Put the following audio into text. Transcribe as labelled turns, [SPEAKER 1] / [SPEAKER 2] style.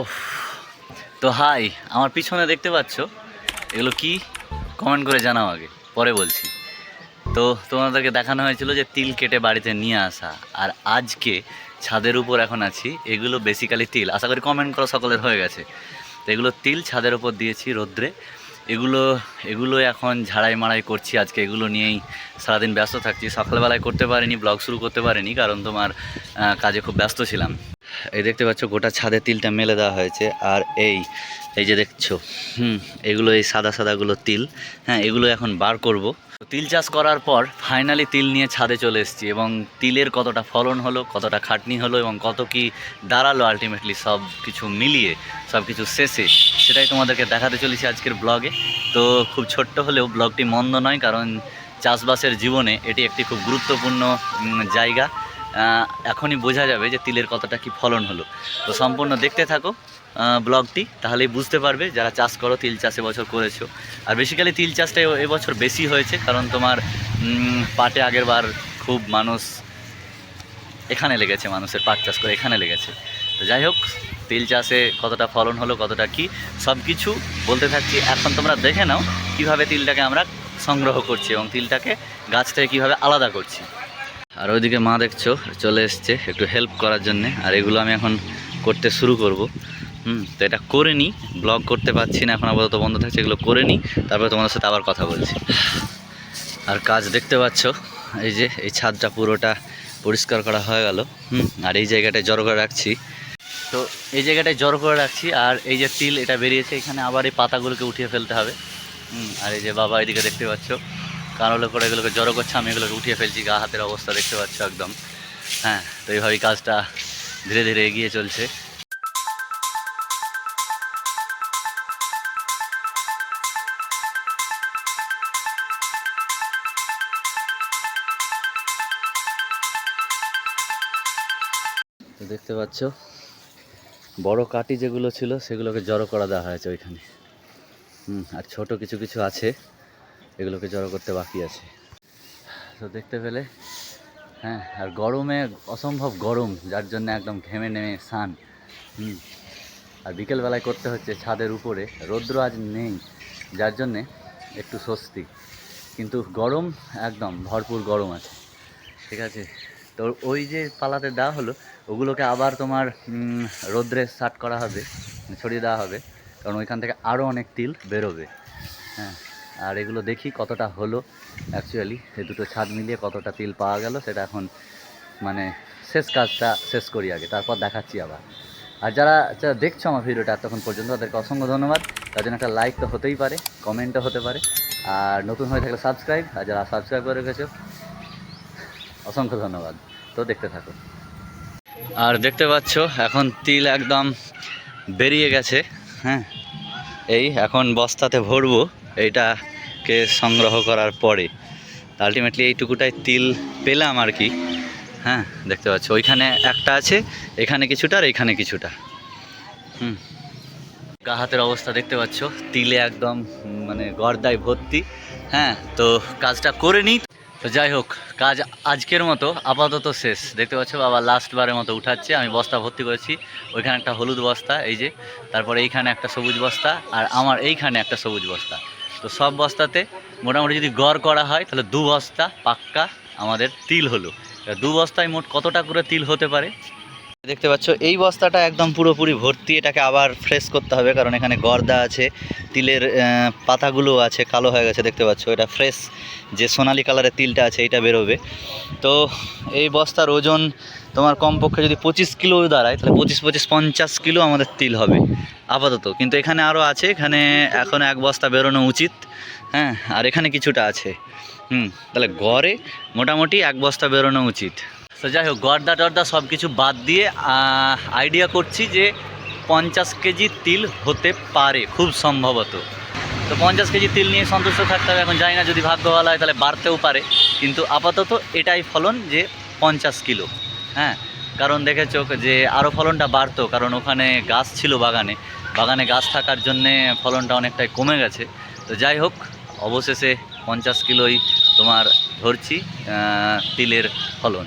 [SPEAKER 1] ওহ তো হাই, আমার পিছনে দেখতে পাচ্ছ? এগুলো কি? কমেন্ট করে জানাও আগে, পরে বলছি। তো তোমাদেরকে দেখানো হয়েছিল যে তিল কেটে বাড়িতে নিয়ে আসা, আর আজকে ছাদের উপর এখন আছি, এগুলো বেসিক্যালি তিল। আশা করি কমেন্ট করা, সকলের হয়ে গেছে। তো এগুলো তিল ছাদের উপর দিয়েছি রোদ্রে। এগুলো এগুলো এখন ঝাড়াই মাড়াই করছি আজকে। এগুলো নিয়েই সারাদিন ব্যস্ত থাকছি। সকালবেলায় করতে পারিনি ব্লগ শুরু করতে পারিনি, কারণ তোমার কাজে খুব ব্যস্ত ছিলাম। এই দেখতে পাচ্ছ, গোটা ছাদে তিলটা মেলে দেওয়া হয়েছে। আর এই এই যে দেখছ, হুম, এগুলো এই সাদা সাদাগুলো তিল। হ্যাঁ এগুলো এখন বার করব। তিল চাষ করার পর ফাইনালি তিল নিয়ে ছাদে চলে এসেছি এবং তিলের কতটা ফলন হলো, কতটা খাটনি হলো এবং কত কি দাঁড়াল আলটিমেটলি সব কিছু মিলিয়ে, সব কিছু শেষে, সেটাই তোমাদেরকে দেখাতে চলেছি আজকের ব্লগে তো খুব ছোট্ট হলেও ব্লগটি মন্দ নয়, কারণ চাষবাসের জীবনে এটি একটি খুব গুরুত্বপূর্ণ জায়গা। এখনই বোঝা যাবে যে তিলের কতটা কি ফলন হলো। তো সম্পূর্ণ দেখতে থাকো ব্লগটি, তাহলেই বুঝতে পারবে যারা চাষ করো, তিল চাষ এবছর করেছ। আর বেসিক্যালি তিল চাষটা এবছর বেশি হয়েছে, কারণ তোমার পাটে আগের বার খুব মানুষ এখানে লেগেছে, মানুষের পাট চাষ করে এখানে লেগেছে। তো যাই হোক, তিল চাষে কতটা ফলন হলো, কতটা কি সব কিছু বলতে থাকছি, এখন তোমরা দেখে নাও কীভাবে তিলটাকে আমরা সংগ্রহ করছি এবং তিলটাকে গাছ থেকে কীভাবে আলাদা করছি। আর ওইদিকে মা দেখছ, চলে এসছে একটু হেল্প করার জন্যে। আর এগুলো আমি এখন করতে শুরু করব। হুম, তো এটা করে নিই ব্লগ করতে পারছি না এখন, আপাতত বন্ধ থাকছে, এগুলো করে নিই তারপরে তোমাদের সাথে আবার কথা বলছি। আর কাজ দেখতে পাচ্ছ, এই যে, এই ছাদটা পুরোটা পরিষ্কার করা হয়ে গেল। হুম, আর এই জায়গাটায় জড়ো করে রাখছি। তো এই জায়গাটায় জড়ো করে রাখছি, আর এই যে তিল, এটা বেরিয়েছে এখানে, আবার এই পাতাগুলোকে উঠিয়ে ফেলতে হবে। হুম, আর এই যে বাবা এদিকে দেখতে পাচ্ছ। কারোলে করে এগুলোকে জড়ো করছে, আমি এগুলোকে উঠিয়ে ফেলছি, গা হাতের অবস্থা দেখতে পাচ্ছ একদম। হ্যাঁ তো এইভাবেই কাজটা ধীরে ধীরে এগিয়ে চলছে। তো দেখতে পাচ্ছ, বড় কাটি যেগুলো ছিল, সেগুলোকে জড়ো করা দেওয়া হয়েছে ওইখানে। হুম, আর ছোট কিছু কিছু আছে। এগুলোকে জড়ো করতে বাকি আছে। তো দেখতে পেলে হ্যাঁ আর গরমে অসম্ভব গরম, যার জন্য একদম ঘেমে নেমে স্নান। হুম, আর বিকেলবেলায় করতে হচ্ছে ছাদের উপরে, রৌদ্র আজ নেই, যার জন্যে একটু স্বস্তি। কিন্তু গরম একদম, ভরপুর গরম আছে। ঠিক আছে, তো ওই যে পালাতে দেওয়া হলো, ওগুলোকে আবার তোমার রোদ্রে সাট করা হবে ছড়িয়ে দেওয়া হবে, কারণ ওইখান থেকে আরও অনেক তিল বেরোবে। হ্যাঁ আর এগুলো দেখি কতটা হলো। অ্যাকচুয়ালি এই দুটো ছাদ মিলিয়ে কতটা তিল পাওয়া গেল সেটা এখন মানে শেষ কাজটা শেষ করি আগে, তারপর দেখাচ্ছি আবার। আর যারা যারা দেখছ আমার ভিডিওটা এতক্ষণ পর্যন্ত, তাদেরকে অসংখ্য ধন্যবাদ। তার জন্য একটা লাইক তো হতেই পারে কমেন্টও হতে পারে। আর নতুন হয়ে থাকলে সাবস্ক্রাইব আর যারা সাবস্ক্রাইব করে রেখেছো, অসংখ্য ধন্যবাদ। তো দেখতে থাকো। আর দেখতে পাচ্ছ, এখন তিল একদম বেরিয়ে গেছে হ্যাঁ। এই এখন বস্তাতে ভরবো এইটাকে সংগ্রহ করার পরে আলটিমেটলি এইটুকুটাই তিল পেলাম আর কি। হ্যাঁ দেখতে পাচ্ছ, ওইখানে একটা আছে, এখানে কিছুটা আর এখানে কিছুটা। হুম। গা হাতের অবস্থা দেখতে পাচ্ছ, তিলে একদম মানে গর্দায় ভর্তি। হ্যাঁ তো কাজটা করে নিই। তো যাই হোক, কাজ আজকের মতো, আপাতত শেষ। দেখতে পাচ্ছ, বাবা লাস্ট বারের মতো উঠাচ্ছে, আমি বস্তা ভর্তি করেছি। ওইখানে একটা হলুদ বস্তা, এই যে, তারপরে এইখানে একটা সবুজ বস্তা, আর আমার এইখানে একটা সবুজ বস্তা। তো সব বস্তাতে মোটামুটি যদি গড় করা হয়, তাহলে দু বস্তা পাক্কা আমাদের তিল হলো। দু বস্তায় মোট কতটা করে তিল হতে পারে? দেখতে পাচ্ছ, এই বস্তাটা একদম পুরোপুরি ভর্তি, এটাকে আবার ফ্রেশ করতে হবে, কারণ এখানে গর্দা আছে, তিলের পাতাগুলো আছে, কালো হয়ে গেছে, দেখতে পাচ্ছ, এটা ফ্রেশ যে সোনালি কালারের তিলটা আছে এটা বেরোবে। তো এই বস্তার ওজন তোমার কমপক্ষে যদি পঁচিশ কিলো দাঁড়ায়, তাহলে পঁচিশ পঁচিশ, পঞ্চাশ কিলো আমাদের তিল হবে। আপাতত। কিন্তু এখানে আরও আছে, এখানে এখন এক বস্তা বেরোনো উচিত। হ্যাঁ আর এখানে কিছুটা আছে। হুম, তাহলে গড়ে মোটামুটি এক বস্তা বেরোনো উচিত। তো যাই হোক, গর্দা টর্দা সব কিছু বাদ দিয়ে আইডিয়া করছি যে পঞ্চাশ কেজি তিল হতে পারে, খুব সম্ভবত। তো পঞ্চাশ কেজি তিল নিয়ে সন্তুষ্ট থাকতে হবে। এখন জানি না যদি ভাগ্য ভালো হয় তাহলে বাড়তেও পারে। কিন্তু আপাতত এটাই ফলন যে পঞ্চাশ কিলো। হ্যাঁ কারণ দেখেছ যে আরও ফলনটা বাড়তো, কারণ ওখানে গাছ ছিল বাগানে। বাগানে গাছ থাকার জন্যে ফলনটা অনেকটাই কমে গেছে। তো যাই হোক, অবশেষে পঞ্চাশ কিলোই তোমার ধরছি তিলের ফলন।